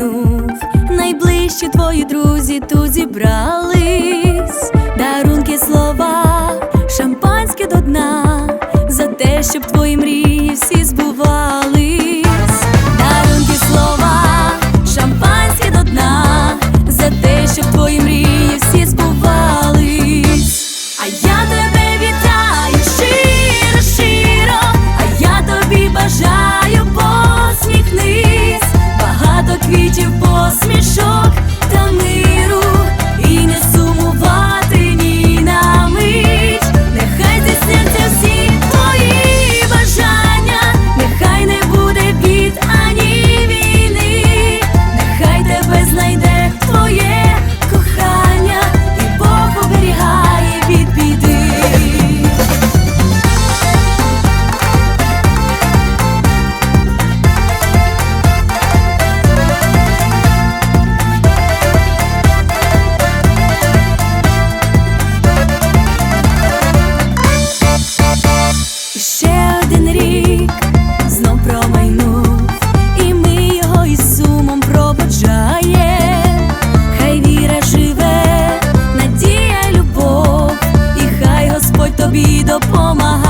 минув, найближчі твої друзі тут зібрались, дарунки слова, шампанське до дна, за те, щоб твої the pull my heart.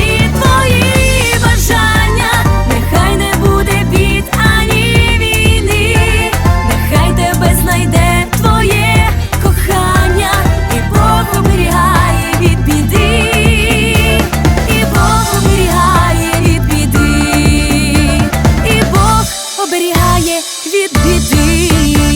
від біди.